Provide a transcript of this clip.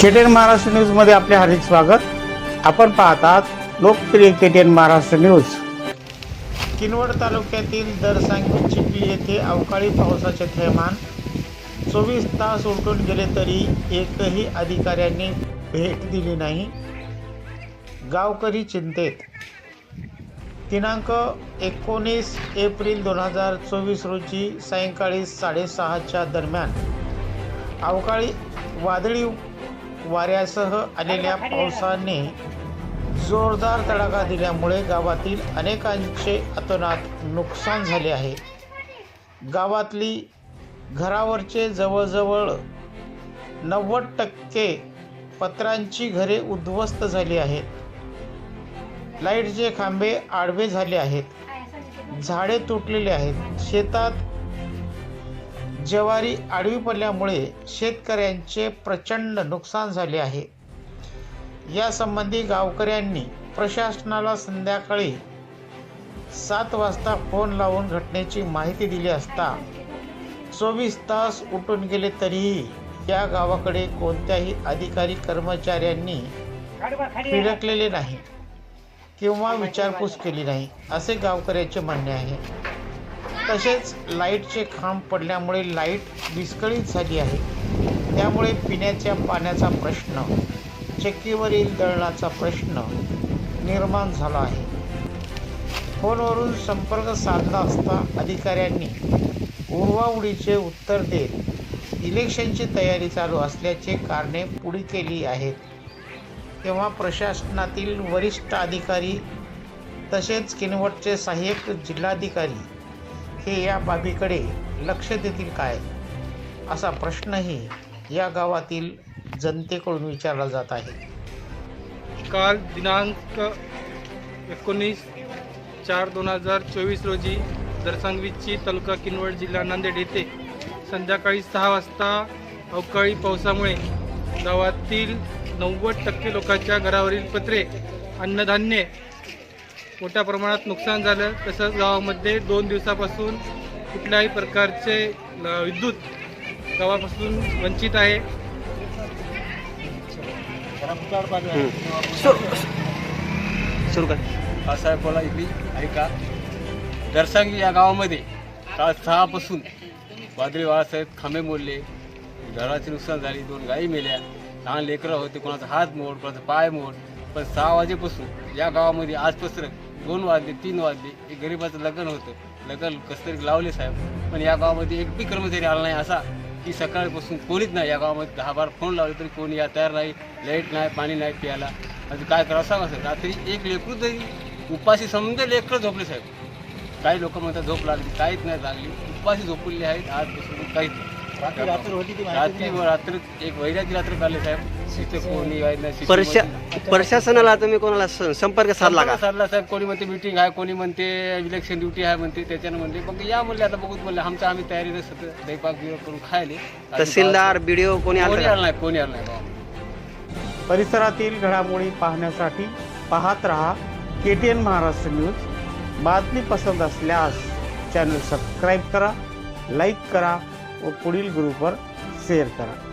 KTN Maharashtra न्यूजमध्ये आपले हार्दिक स्वागत. आपण पाहतात लोकप्रिय केटीएन महाराष्ट्र न्यूज किनवट तालुक्यातील दरसांग चिखली येथे अवकाळी पावसाचे थैमान. चोवीस तास उलटून गेले तरी एकही अधिकाऱ्यांनी भेट दिली नाही. गावकरी चिंतेत. दिनांक एकोणीस एप्रिल दोन हजार चोवीस रोजी सायंकाळी साडेसहाच्या दरम्यान अवकाळी वादळी वाऱ्यासह आलेल्या पावसाने जोरदार तडाखा दिल्यामुळे गावातील अनेकांचे अतोनात नुकसान झाले आहे. गावातली घरावरचे जवळजवळ नव्वद टक्के पत्रांची घरे उद्ध्वस्त झाली आहेत. लाईटचे खांबे आडवे झाले आहेत. झाडे तुटलेली आहेत. शेतात ज्वारी आडवी पडल्यामुळे शेतकऱ्यांचे प्रचंड नुकसान झाले आहे. यासंबंधी गावकऱ्यांनी प्रशासनाला संध्याकाळी सात वाजता फोन लावून घटनेची माहिती दिली असता चोवीस तास उठून गेले तरीही या गावाकडे कोणत्याही अधिकारी कर्मचाऱ्यांनी फिरकलेले नाही किंवा विचारपूस केली नाही असे गावकऱ्याचे म्हणणे आहे. तसेच लाईटचे खांब पडल्यामुळे लाइट विस्कळीत झाली आहे. त्यामुळे पिण्याच्या पाण्याचा प्रश्न चक्कीवरील दळणाचा प्रश्न निर्माण झाला आहे. फोनवरून संपर्क साधला असता अधिकाऱ्यांनी उडवाउडीचे उत्तर देत इलेक्शनची तयारी चालू असल्याचे कारणे पुढे केली आहेत. तेव्हा प्रशासनातील वरिष्ठ अधिकारी तसेच किनवटचे सहाय्यक जिल्हाधिकारी हे या बाबीकडे लक्ष देतील काय? असा प्रश्नही या गावातील जनतेकडून विचारला जात आहे. काल दिनांक एकोणीस चार दोन हजार चोवीस रोजी दरसांगवीची तालुका किनवट जिल्हा नांदेड येथे संध्याकाळी सहा वाजता अवकाळी पावसामुळे गावातील नव्वद टक्के लोकांच्या घरावरील पत्रे अन्नधान्य मोठ्या प्रमाणात नुकसान झालं. तसंच गावामध्ये दोन दिवसापासून कुठल्याही प्रकारचे विद्युत गावापासून वंचित आहे. सुरू कर. बाळासाहेब बोला इकडे ऐका. दरसांगी या गावामध्ये काल सहापासून वादळी बाळासाहेब खांबे मोडले. घराची नुकसान झाली दोन गायी मेल्या. लहान लेकरं होते कोणाचा हात मोड कोणाचा पाय मोड. पण सहा वाजेपासून या गावामध्ये आजपासून दोन वाजले तीन वाजले एक गरिबाचं लग्न होतं. लग्न कसं तरी लावले साहेब. पण या गावामध्ये एक बी कर्मचारी आला नाही असा की सकाळपासून कोणीच नाही. या गावामध्ये दहा बार फोन लावले तरी कोणी या तयार नाही. लाइट नाही पाणी नाही प्यायला. आता काय करावं सांगा सर रात्री एक लेकरू तरी उपाशी समजा लेकरं झोपले साहेब. काही लोक म्हणतात झोप लागली. काहीच नाही लागली. उपाशी झोपलेली आहेत. आजपासून काहीच नाही. रात्री रात्र एक वैराची रात्र काढले साहेब. कोणी प्रशा प्रशासनाला तुम्ही कोणाला स- संपर्क साधला का? साधला साहेब कोणी म्हणते मिटिंग आहे कोणी म्हणते इलेक्शन ड्युटी आहे म्हणते त्याच्यानं म्हणते मग या म्हणले आता बघूच म्हणले आमचं आम्ही तयारीनं सगळं दैपाक करून खायले. तहसीलदार बीडीओ कोणी कोणी आलं नाही कोणी आलं नाही. परिसरातील घडामोडी पाहण्यासाठी पाहत रहा K T N Maharashtra news. बातमी पसंत असल्यास चॅनल सबस्क्राईब करा लाईक करा व पुढील ग्रुपवर शेअर करा.